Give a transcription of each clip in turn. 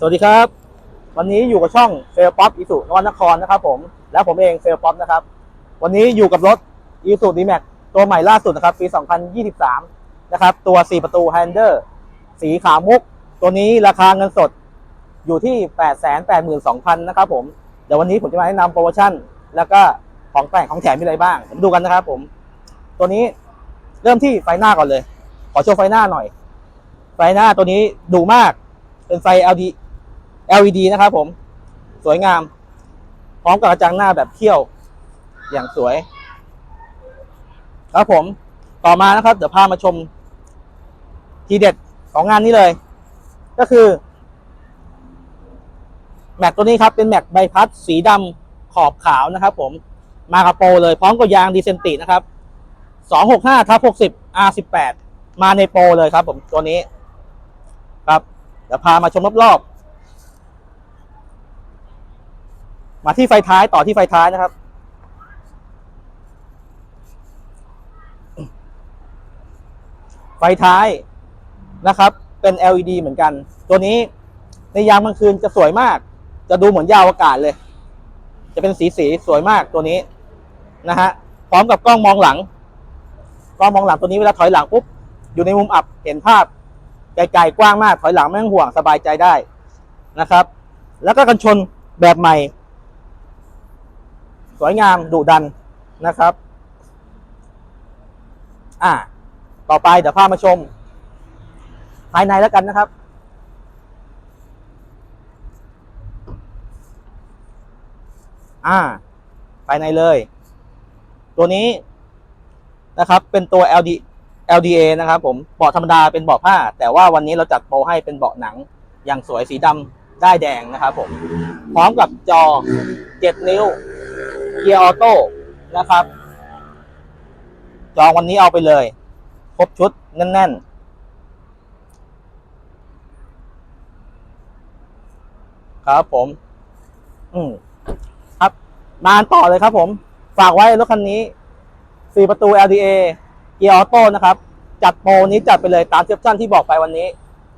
สวัสดีครับ วันนี้อยู่กับช่องเฟลป๊อปอิสุนวนครนะครับผมและผมเองเฟลป๊อปนะครับ วันนี้อยู่กับรถอิสุดีแม็กตัวใหม่ล่าสุดนะครับ ปี 2023 นะครับ ตัว 4 ประตู h ฮนเดอร์สีขาวมุก ตัวนี้ราคาเงินสดอยู่ที่ 882,000นะครับผมเดี๋ยววันนี้ผมจะมาแนะนำโปรโมชั่น แล้วก็ของแต่งของแถมมีอะไรบ้างมาดูกันนะครับผม ตัวนี้เริ่มที่ไฟหน้าก่อนเลย ขอโชว์ไฟหน้าหน่อย ไฟหน้าตัวนี้ดุมากเป็นไฟ LED LED นะครับผมสวยงาม พร้อมกับกระจังหน้าแบบเที่ยวอย่างสวย ครับผมต่อมานะครับ เดี๋ยวพามาชม ทีเด็ดของงานนี้เลย ก็คือแม็กตัวนี้ครับเป็นแม็กใบพัดสีดำขอบขาวนะครับ ผมมากับโปรเลย พร้อมกับยางดีเซนตินะครับ265ทับ60 R18 มาในโปรเลยครับ ผมตัวนี้ ครับ เดี๋ยวพามาชมรอบๆ มาที่ไฟท้ายต่อที่ไฟท้ายนะครับ ไฟท้ายนะครับ เป็น LED เหมือนกัน ตัวนี้ในยามกลางคืนจะสวยมาก จะดูเหมือนยาวอากาศเลย จะเป็นสีสีสวยมากตัวนี้นะฮะพร้อมกับกล้องมองหลัง กล้องมองหลังตัวนี้เวลาถอยหลังปุ๊บอยู่ในมุมอับเห็นภาพไกลๆกว้างมากถอยหลังไม่ต้องห่วงสบายใจได้นะครับ แล้วก็กันชนแบบใหม่ สวยงามดุดันนะครับ อ่า ต่อไปเดี๋ยวพามาชม ภายในแล้วกันนะครับ อ่า ภายในเลย ตัวนี้นะครับ เป็นตัว LD LDA นะครับผม เบาะธรรมดาเป็นเบาะผ้า แต่ว่าวันนี้เราจัดโปรให้เป็นเบาะหนัง อย่างสวยสีดำได้แดงนะครับผม พร้อมกับจอ 7 นิ้ว เกียร์ออโต้นะครับ จองวันนี้เอาไปเลย ครบชุดแน่น ๆครับผม อืมครับ มาต่อเลยครับผม ฝากไว้รถคันนี้ 4 ประตู LDA เกียร์ออโต้นะครับ จัดโปรนี้จัดไปเลยตามเซปชั่นที่บอกไปวันนี้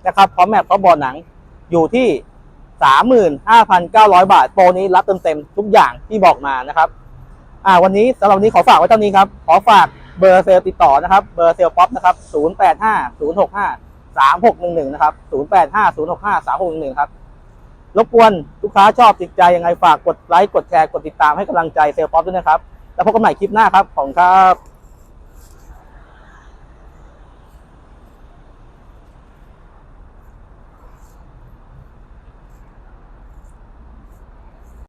นะครับ พร้อมแมปพร้อมบอร์ดหนัง อยู่ที่ 35,900 บาท โปรนี้รับเต็มๆทุกอย่างที่บอกมานะครับอ่าวันนี้สำหรับวันนี้ขอฝากไว้เท่านี้ครับ ขอฝากเบอร์เซลติดต่อนะครับ เบอร์เซลป๊อปนะครับ 085 065 3611 นะครับ 085 065 3611 ครับรบกวนลูกค้าชอบติดใจยังไงฝากกดไลค์กดแชร์กดติดตามให้กำลังใจเซลป๊อปด้วยนะครับ แล้วพบกันใหม่คลิปหน้าครับ ขอบคุณครับ